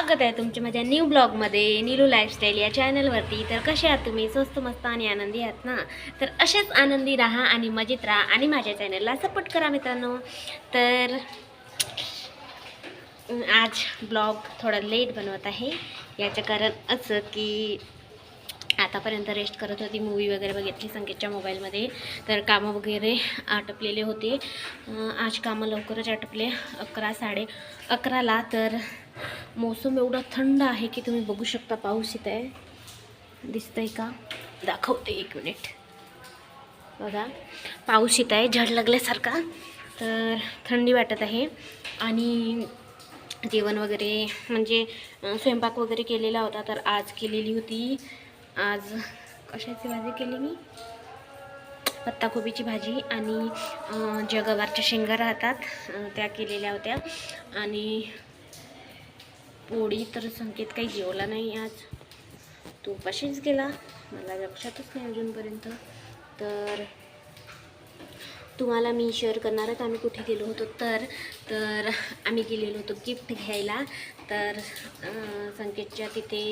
स्वागत आहे तुमच्या माझ्या न्यू ब्लॉगमध्ये नीलू लाईफस्टाईल या चॅनलवरती तर कसे आहात तुम्ही? स्वस्त मस्त आणि आनंदी आहात ना? तर असेच आनंदी राहा आणि मजेत राहा आणि माझ्या चॅनलला सपोर्ट करा मित्रांनो. तर आज ब्लॉग थोडा लेट बनवत आहे. याचं कारण असं की आतापर्यंत रेस्ट करत होती मूवी वगैरे बघितली संकेतच्या मोबाईलमध्ये तर कामं वगैरे आटपलेले होते. आज कामं लवकरच आटपले. अकरा साडे अकराला. तर मोसम एवढा थंड आहे की तुम्ही बघू शकता पाऊस येत आहे. दिसतंय का? दाखवते एक मिनिट बघा पाऊस येत आहे झड लागल्यासारखा. तर थंडी वाटत आहे. आणि जेवण वगैरे म्हणजे स्वयंपाक वगैरे केलेला होता तर आज केलेली होती आज कशाची भाजी केली मी? पत्ताकोबीची भाजी आणि ज्या गवारच्या शेंगा राहतात त्या केलेल्या होत्या. आणि पोळी तर संकेत काही जेवला नाही आज. तो उपाशीच गेला. मला लक्षातच नाही अजूनपर्यंत. तर तुम्हाला मी शेअर करणारच आम्ही कुठे गेलो होतो? तर तर आम्ही गेलेलो होतो गिफ्ट घ्यायला. तर संकेतच्या तिथे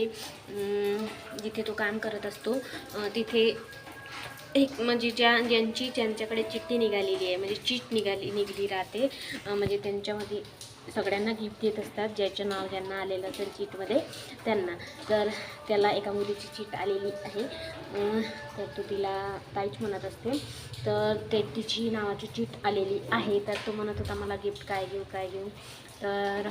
जिथे तो काम करत असतो तिथे एक म्हणजे ज्या ज्यांची ज्यांच्याकडे चिठ्ठी निघालेली आहे म्हणजे चीट निघाली निघली राहते म्हणजे त्यांच्यामध्ये सगळ्यांना गिफ्ट देत असतात ज्याचं नाव ज्यांना आलेलं असेल चीटमध्ये त्यांना. तर त्याला एका मुलीची चीट आलेली आहे. तर तो तिला ताईच म्हणत असते तर ते तिची नावाची चीट आलेली आहे. तर तो म्हणत होता मला गिफ्ट काय घेऊ काय घेऊ? तर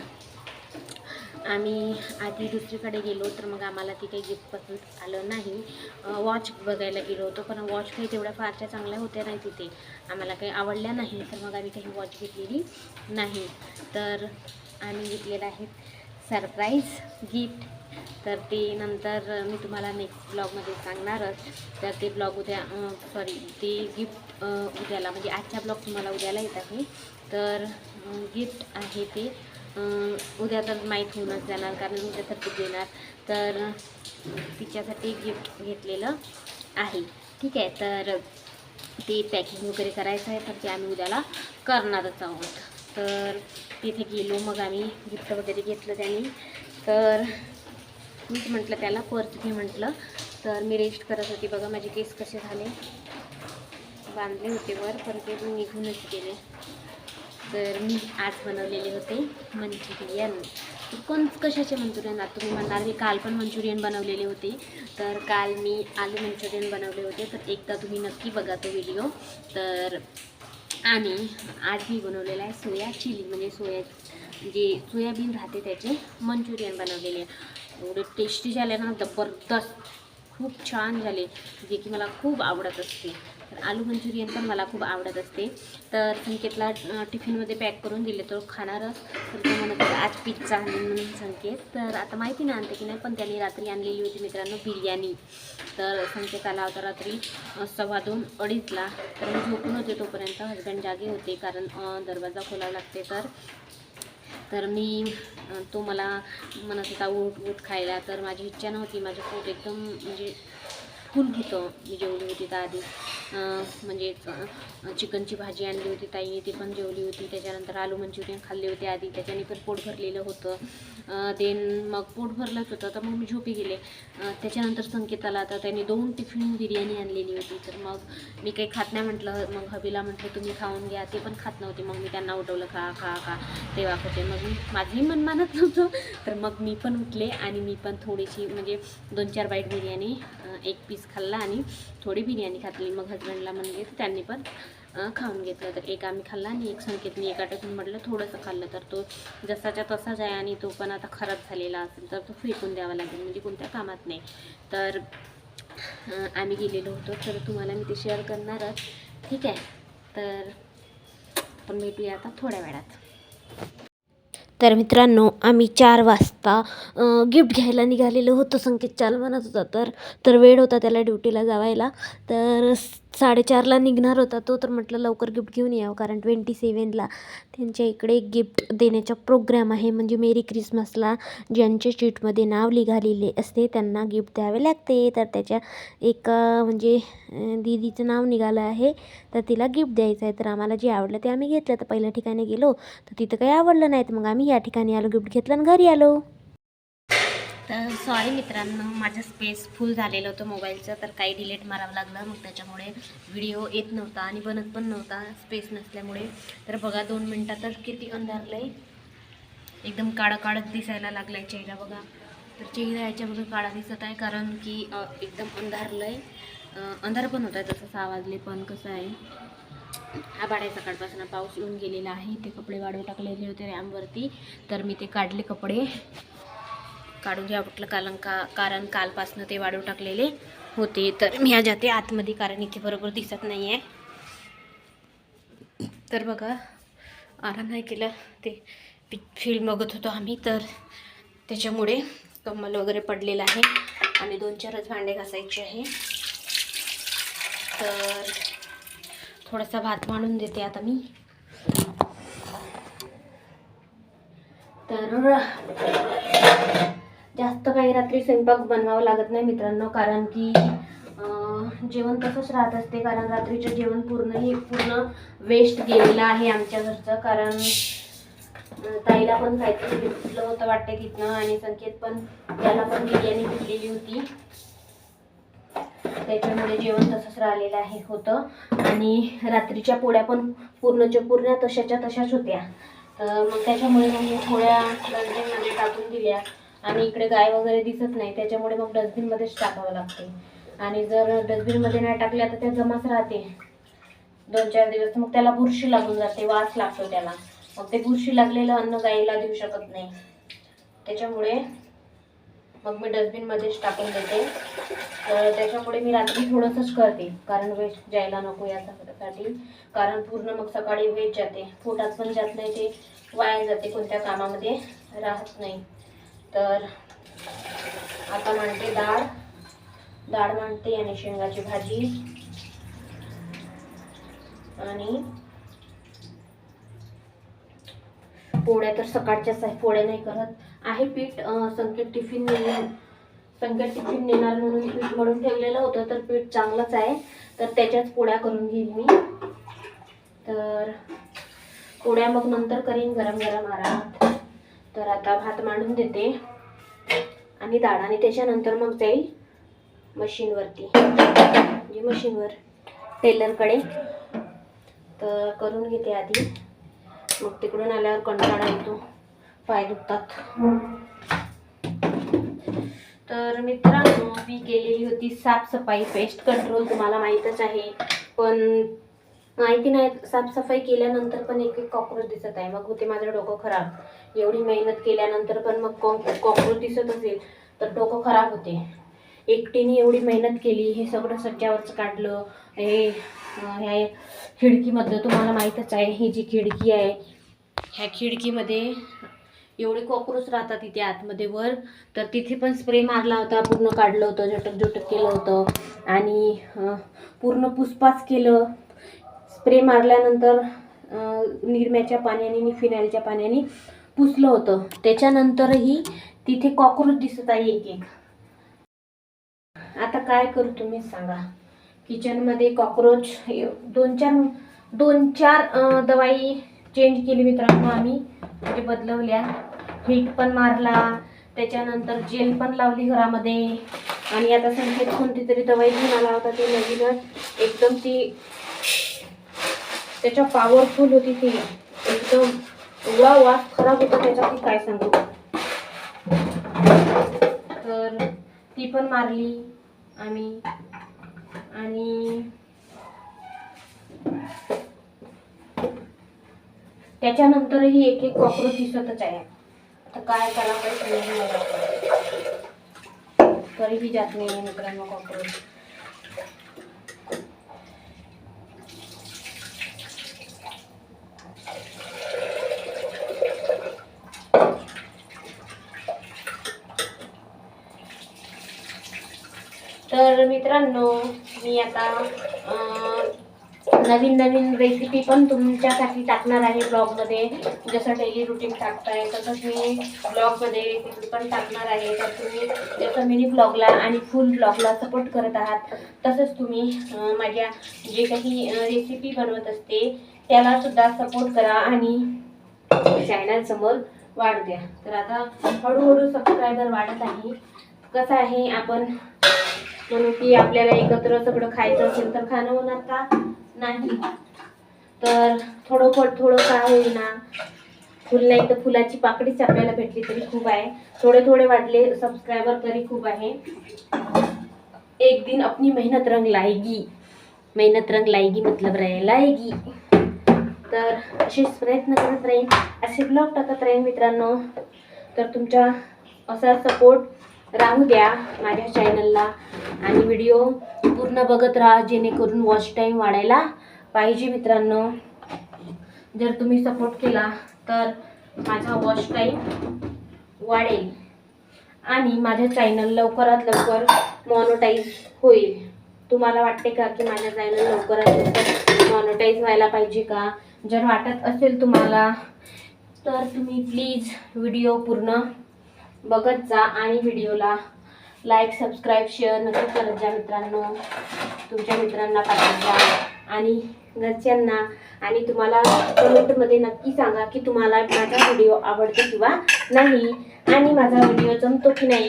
आम्ही आधी दुसरीकडे गेलो तर मग आम्हाला ती काही गिफ्ट पसंत आलं नाही. वॉच बघायला गेलो होतो पण वॉच काही तेवढ्या फारशा चांगल्या होत्या नाही तिथे. आम्हाला काही आवडल्या नाही तर मग आम्ही काही वॉच घेतलेली नाही. तर आम्ही घेतलेलं आहे सरप्राईज गिफ्ट तर ते नंतर मी तुम्हाला नेक्स्ट ब्लॉगमध्ये सांगणारच. तर ते ब्लॉग उद्या सॉरी ते गिफ्ट उद्याला म्हणजे आजच्या ब्लॉग तुम्हाला उद्याला येत आहे. तर गिफ्ट आहे ते. उद्या तर माहीत होऊनच जाणार कारण उद्या तर देणार. तर तिच्यासाठी गिफ्ट घेतलेलं आहे. ठीक आहे तर ते पॅकिंग वगैरे करायचं आहे तर ते आम्ही उद्याला करणारच आहोत. तर तिथे गेलो मग आम्ही गिफ्ट वगैरे घेतलं त्यांनी. तर मीच म्हटलं त्याला पर्स घे म्हटलं. तर मी रेस्ट करत होती. बघा माझे केस कसे झाले. बांधले होते वर पण ते निघूनच गेले. तर मी आज बनवलेले होते मंचुरियन. तर कोण कशाचे मंचुरियन? आता तुम्ही म्हणणार मी काल पण मंचुरियन बनवलेले होते. तर काल मी आलू मंचुरियन बनवले होते. तर एकदा तुम्ही नक्की बघा तो व्हिडिओ तर आणि आज मी बनवलेला आहे सोया चिली. म्हणजे सोया जे सोयाबीन राहते त्याचे मंचुरियन बनवलेले. आहे एवढे टेस्टी झाले ना जबरदस्त. खूप छान झाले जे की मला खूप आवडत असते. तर आलू मंचुरियन पण मला खूप आवडत असते. तर संकेतला टिफिनमध्ये पॅक करून दिले तो खाणारच. तर तो म्हणत होता आज पिझ्झा म्हणून संकेत. तर आता माहिती नाही आणते की नाही पण त्यांनी रात्री आणलेली होती मित्रांनो बिर्याणी. तर संकेत आला होता रात्री सव्वा दोन अडीचला. तर मी झोपून होते तोपर्यंत हजबंड जागे होते कारण दरवाजा खोलावा लागते. तर तर मी तो मला म्हणत होता ऊट ऊट खायला. तर माझी इच्छा नव्हती. माझं पोट एकदम म्हणजे फुल होतं. मी जेवली होती तर आधी. म्हणजे चिकनची भाजी आणली होती ताईने ती पण जेवली होती. त्याच्यानंतर आलू मंचुरियन खाल्ले होते आधी. त्याच्याने पण पोट भरलेलं होतं. देन मग पोट भरलंच होतं. तर मग मी झोपी गेले. त्याच्यानंतर संकेत आला तर त्याने दोन टिफिन बिर्याणी आणलेली होती. तर मग मी काही खात नाही म्हटलं. मग हबीला म्हटलं तुम्ही खाऊन घ्या. ते पण खात नव्हते. मग मी त्यांना उठवलं खा खा खा. तेव्हा होते मग मी- माझंही मन मानत नव्हतं. तर मग मी पण उठले आणि मी पण थोडीशी म्हणजे दोन चार बाईट बिर्याणी एक पीस खाल्ला आणि थोडी बिर्याणी खातली मग हजबंडला म्हणले तर त्यांनी पण खाऊन घेतलं. तर एक आम्ही खाल्ला आणि एक संकेतनी एका टाकून म्हटलं थोडंसं खाल्लं तर तो जसाच्या तसाच आहे आणि तो पण आता खराब झालेला असेल तर तो फेकून द्यावा लागेल म्हणजे कोणत्या कामात नाही. तर आम्ही गेलेलो होतो. तर तुम्हाला मी ते शेअर करणारच ठीक आहे. तर आपण भेटूया आता थोड्या वेळात. तर मित्रांनो आम्ही चार वाजता गिफ्ट घ्यायला निघालेलो होतो संकेत चाल म्हणत होता. तर तर वेळ होता त्याला ड्युटीला जावायला. तर साडेचारला निघणार होता तो तर म्हटलं लवकर गिफ्ट घेऊन यावं कारण ट्वेंटी सेवनला त्यांच्या इकडे गिफ्ट देण्याचा प्रोग्राम आहे. म्हणजे मेरी क्रिसमसला ज्यांच्या शीटमध्ये नाव लिघालेले असते त्यांना गिफ्ट द्यावे लागते. तर त्याच्या एका म्हणजे दीदीचं नाव निघालं आहे तर तिला गिफ्ट द्यायचं आहे. तर आम्हाला जे आवडलं ते आम्ही घेतलं. तर पहिल्या ठिकाणी गेलो तर तिथं काही आवडलं नाही तर मग आम्ही या ठिकाणी आलो गिफ्ट घेतलं आणि घरी आलो. तर सॉरी मित्रांनो माझं स्पेस फुल झालेलं होतं मोबाईलचं तर काही डिलेट मारावं लागलं. मग त्याच्यामुळे व्हिडिओ येत नव्हता आणि बनत पण नव्हता स्पेस नसल्यामुळे. तर बघा दोन मिनटातच किती अंधारलं आहे एकदम काळं काळच दिसायला लागलाय चेहरा बघा. तर चेहरा याच्यामध्ये काळा दिसत आहे कारण की एकदम अंधारलं आहे अंधार पण होत आहे तसं सहा वाजले पण कसं आहे. हा आहे सकाळपासून पाऊस येऊन गेलेला आहे. ते कपडे वाढवून टाकलेले होते रॅमवरती. तर मी ते काढले कपडे. काढून घ्या म्हटलं कारण का कारण कालपासनं ते वाढवून टाकलेले होते. तर मी आज जाते आतमध्ये कारण इथे बरोबर दिसत नाही आहे तर बघा आराम नाही केला. ते फिल्म बघत होतो आम्ही तर त्याच्यामुळे कम्मल वगैरे पडलेला आहे. आणि दोन चारच भांडे घासायचे आहे. तर थोडासा भात मांडून देते आता मी. तर जास्त काही रात्री स्वयंपाक बनवावं लागत नाही मित्रांनो कारण की जेवण तसंच राहत असते कारण रात्रीचं जेवण पूर्ण हे पूर्ण वेस्ट गेलेलं आहे आमच्या घरचं कारण ताईला पण काहीतरी भेटलं होतं वाटते तिथनं आणि संकेत पण त्याला पण बिर्याणी भेटलेली होती. त्याच्यामुळे जेवण तसंच राहिलेलं आहे होतं. आणि रात्रीच्या पोळ्या पण पूर्णच्या पूर्ण तशाच्या तशाच होत्या. तर मग त्याच्यामुळे मग मी थोड्या डस्टबिनमध्ये टाकून दिल्या. आणि इकडे गाय वगैरे दिसत नाही त्याच्यामुळे मग डस्टबिनमध्येच टाकावं लागते. आणि जर डस्टबिनमध्ये नाही टाकल्या तर त्या जमाच राहते. दोन चार दिवस मग त्याला बुरशी लागून जाते वास लागतो त्याला. मग ते बुरशी लागलेलं अन्न गाईला देऊ शकत नाही. त्याच्यामुळे मग मी डस्टबिनमध्येच टाकून देते. तर त्याच्यामुळे मी रात्री थोडंसंच करते कारण वेस्ट जायला नको यासाठी. कारण पूर्ण मग सकाळी वेस्ट जाते. पोटात पण जात नाही ते वाया जाते कोणत्या कामामध्ये राहत नाही. तर आता मांडते डाळ. डाळ मांडते आणि शेंगाची भाजी. आणि पोळ्या तर सकाळच्याच आहे पोळ्या नाही करत. आहे पीठ संकेत टिफिन नेणार संकेत टिफिन नेणार म्हणून पीठ मळून ठेवलेलं होतं तर पीठ चांगलंच आहे. तर त्याच्याच पोळ्या करून घेईन मी. तर पोळ्या मग नंतर करीन गरम गरम आरामात. तर आता भात मांडून देते. आणि डाळ आणि त्याच्यानंतर मग जाईल मशीनवरती. म्हणजे मशीनवर टेलरकडे. तर करून घेते आधी. मग तिकडून आल्यावर कंटाळा येतो. पाय दुखतात. तर मित्रांनो मी केलेली होती साफसफाई. पेस्ट कंट्रोल तुम्हाला माहीतच आहे. पण माहिती नाही साफसफाई केल्यानंतर पण एक एक कॉक्रोच दिसत आहे. मग होते माझं डोकं खराब. एवढी मेहनत केल्यानंतर पण मग कॉक्रोच दिसत असेल तर डोकं खराब होते. एकटीने एवढी मेहनत केली हे सगळं सज्जावरचं काढलं हे ह्या खिडकीमधलं तुम्हाला माहीतच आहे ही जी खिडकी आहे ह्या खिडकीमध्ये एवढे कॉक्रोच राहतात तिथे आतमध्ये वर. तर तिथे पण स्प्रे मारला होता पूर्ण काढलं होतं झटक झटक केलं होतं. आणि पूर्ण पुसपास केलं. स्प्रे मारल्यानंतर निरम्याच्या पाण्याने आणि फिनाईलच्या पाण्याने पुसलं होतं. त्याच्यानंतरही तिथे कॉक्रोच दिसत आहे एक एक. आता काय करू तुम्ही सांगा. किचनमध्ये कॉक्रोच दोन चार दोन चार दवाई चेंज केली मित्रांनो आम्ही. म्हणजे बदलवल्या. हीट पण मारला. त्याच्यानंतर जेल पण लावली घरामध्ये. आणि आता संकेत कोणती तरी दवाई घेऊन आला होता ते नवीनच. एकदम ती त्याच्या पॉवरफुल होती ती. एकदम एवढा वास खराब होता त्याचा की काय सांगू? तर ती पण मारली आम्ही. आणि त्याच्यानंतरही एक एक कॉक्रोच दिसतच आहे. आता काय करावं काही समजून तरीही जात नाही मित्रांनो कॉक्रोच तर मित्रांनो मी आता नवीन नवीन रेसिपी पण तुमच्यासाठी टाकणार आहे ब्लॉगमध्ये जसं डेली रुटीन टाकताय तसंच मी ब्लॉगमध्ये रेसिपी पण टाकणार आहे. तर तुम्ही जसं मिनी ब्लॉगला आणि फुल ब्लॉगला सपोर्ट करत आहात तसंच तुम्ही माझ्या जे काही रेसिपी बनवत असते त्यालासुद्धा सपोर्ट करा आणि चॅनलसमोर वाढ द्या. तर आता हळूहळू सबस्क्रायबर वाढत आहे. कसं आहे आपण म्हणून की आपल्याला एकत्र सगळं खायचं असेल तर खाणं होणार का? नाही. तर थोडं थोडं काय का होईना. फुल नाही तर फुलाची पाकळीच आपल्याला भेटली तरी खूप आहे. थोडे थोडे वाढले सबस्क्रायबर तरी खूप आहे. एक दिन अपनी मेहनत रंग लाएगी. मेहनत रंग लाएगी मतलब राहील लाएगी. तर असेच प्रयत्न करत राहीन. असे ब्लॉग टाकत राहीन मित्रांनो. तर तुमचा असा सपोर्ट राहू द्या माझ्या चॅनलला आणि व्हिडिओ पूर्ण बघत राहा जेणेकरून वॉच टाईम वाढायला पाहिजे मित्रांनो. जर तुम्ही सपोर्ट केला तर माझा वॉच टाईम वाढेल. आणि माझ्या चॅनल लवकरात लवकर मॉनोटाईज होईल. तुम्हाला वाटते का की माझ्या चॅनल लवकरात लवकर मॉनोटाईज व्हायला पाहिजे का? जर वाटत असेल तुम्हाला तर तुम्ही प्लीज व्हिडिओ पूर्ण बघत जा आणि व्हिडिओला लाईक सबस्क्राईब शेअर नक्की करत जा मित्रांनो. तुमच्या मित्रांना पाठवत जा. आणि घरच्यांना आणि तुम्हाला कमेंटमध्ये नक्की सांगा की तुम्हाला माझा व्हिडिओ आवडतो किंवा नाही. आणि माझा व्हिडिओ जमतो की नाही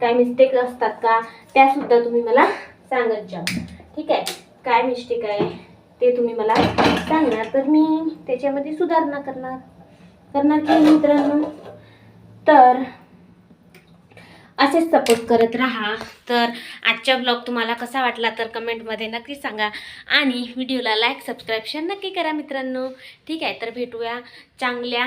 काय मिस्टेक असतात का त्यासुद्धा तुम्ही मला सांगत जा. ठीक आहे? काय मिस्टेक आहे ते तुम्ही मला सांगणार तर मी त्याच्यामध्ये सुधारणा करणार. करणार की मित्रांनो? तर असेच सपोर्ट करत राहा. तर आजचा ब्लॉग तुम्हाला कसा वाटला तर कमेंटमध्ये नक्की सांगा. आणि व्हिडिओला लाईक सबस्क्राईब नक्की करा मित्रांनो. ठीक आहे तर भेटूया चांगल्या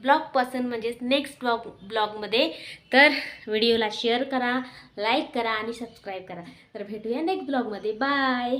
ब्लॉगपासून म्हणजेच नेक्स्ट ब्लॉग ब्लॉगमध्ये तर व्हिडिओला शेअर करा लाईक करा आणि सबस्क्राईब करा. तर भेटूया नेक्स्ट ब्लॉगमध्ये बाय